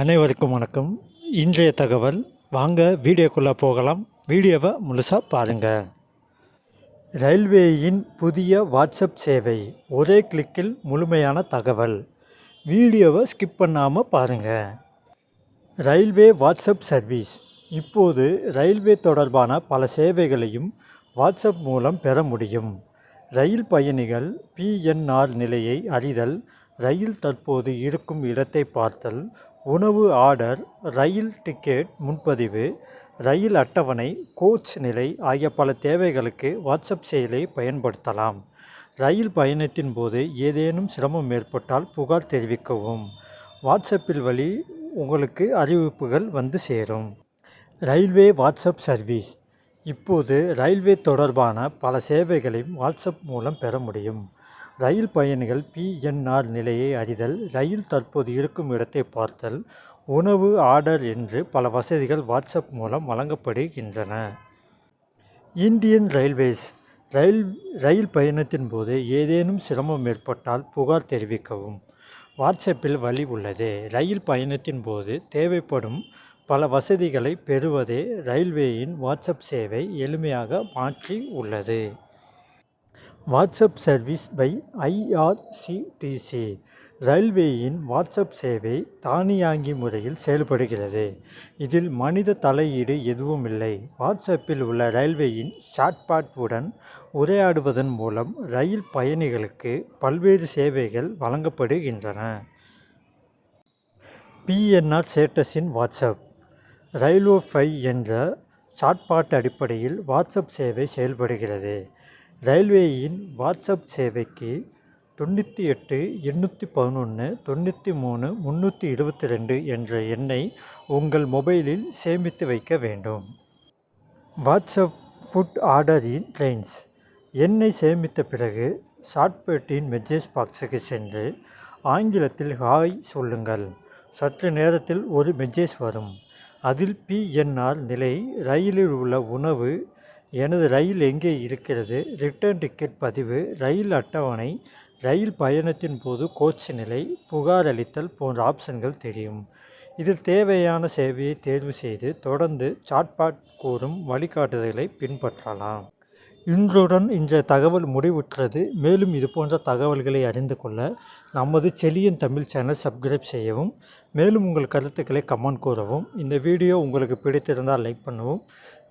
அனைவருக்கும் வணக்கம். இன்றைய தகவல் வாங்க வீடியோக்குள்ளே போகலாம். வீடியோவை முழுசாக பாருங்கள் ரயில்வேயின் புதிய வாட்ஸ்அப் சேவை ஒரே கிளிக்கில் முழுமையான தகவல். வீடியோவை ஸ்கிப் பண்ணாமல் பாருங்கள் ரயில்வே வாட்ஸ்அப் சர்வீஸ் இப்போது ரயில்வே தொடர்பான பல சேவைகளையும் வாட்ஸ்அப் மூலம் பெற முடியும். ரயில் பயணிகள் பிஎன்ஆர் நிலையை அறிதல் ரயில் தற்போது இருக்கும் இடத்தை பார்த்தல் உணவு ஆர்டர் ரயில் டிக்கெட் முன்பதிவு ரயில் அட்டவணை கோச் நிலை ஆகிய பல தேவைகளுக்கு வாட்ஸ்அப் செயலை பயன்படுத்தலாம். ரயில் பயணத்தின் போது ஏதேனும் சிரமம் ஏற்பட்டால் புகார் தெரிவிக்கவும். வாட்ஸ்அப்பில் வழி உங்களுக்கு அறிவிப்புகள் வந்து சேரும். Railway WhatsApp service. இப்போது ரயில்வே தொடர்பான பல சேவைகளையும் வாட்ஸ்அப் மூலம் பெற முடியும். ரயில் பயணிகள் பிஎன்ஆர் நிலையை அறிதல் ரயில் தற்போது இருக்கும் இடத்தை பார்த்தல் உணவு ஆர்டர் என்று பல வசதிகள் வாட்ஸ்அப் மூலம் வழங்கப்படுகின்றன. இந்தியன் ரயில்வேஸ் ரயில் ரயில் பயணத்தின் போது ஏதேனும் சிரமம் ஏற்பட்டால் புகார் தெரிவிக்கவும். வாட்ஸ்அப்பில் வழி உள்ளது. ரயில் பயணத்தின் போது தேவைப்படும் பல வசதிகளை பெறுவதே ரயில்வேயின் வாட்ஸ்அப் சேவை எளிமையாக மாற்றி உள்ளது. வாட்ஸ்அப் சர்வீஸ் பை ஐஆர்சிடிசி ரயில்வேயின் வாட்ஸ்அப் சேவை தானியாங்கி முறையில் செயல்படுகிறது. இதில் மனித தலையீடு எதுவும் இல்லை. வாட்ஸ்அப்பில் உள்ள ரயில்வேயின் ஷாட்பாட் உடன் உரையாடுவதன் மூலம் ரயில் பயணிகளுக்கு பல்வேறு சேவைகள் வழங்கப்படுகின்றன. பிஎன்ஆர் ஸ்டேட்டஸின் வாட்ஸ்அப். ரயில்வோ ஃபை என்ற சாட்பாட் அடிப்படையில் வாட்ஸ்அப் சேவை செயல்படுகிறது. ரயில்வேயின் வாட்ஸ்அப் சேவைக்கு தொண்ணூற்றி எட்டு எண்ணூற்றி பதினொன்று தொண்ணூற்றி மூணு முந்நூற்றி இருபத்தி ரெண்டு என்ற எண்ணை உங்கள் மொபைலில் சேமித்து வைக்க வேண்டும். WhatsApp food order in trains எண்ணை சேமித்த பிறகு ஷார்ட்பேட்டின் மெசேஜ் பாக்ஸுக்கு சென்று ஆங்கிலத்தில் ஹாய் சொல்லுங்கள். சற்று நேரத்தில் ஒரு மெசேஜ் வரும். அதில் பிஎன்ஆர் நிலை ரயிலில் உள்ள உணவு எனது ரயில் எங்கே இருக்கிறது? ரிட்டர்ன் டிக்கெட் பதிவு ரயில் அட்டவணை ரயில் பயணத்தின் போது கோச் நிலை புகார் அளித்தல் போன்ற ஆப்ஷன்கள் தெரியும். இதில் தேவையான சேவையை தேர்வு செய்து தொடர்ந்து சாட்பாட் கூறும் வழிகாட்டுதல்களை பின்பற்றலாம். இன்றுடன் இந்த தகவல் முடிவுற்றது. மேலும் இது போன்ற தகவல்களை அறிந்து கொள்ள நமது செலியன் தமிழ் சேனல் சப்ஸ்கிரைப் செய்யவும் மேலும் உங்கள் கருத்துக்களை கமெண்ட் கூறவும். இந்த வீடியோ உங்களுக்கு பிடித்திருந்தால் லைக் பண்ணவும்.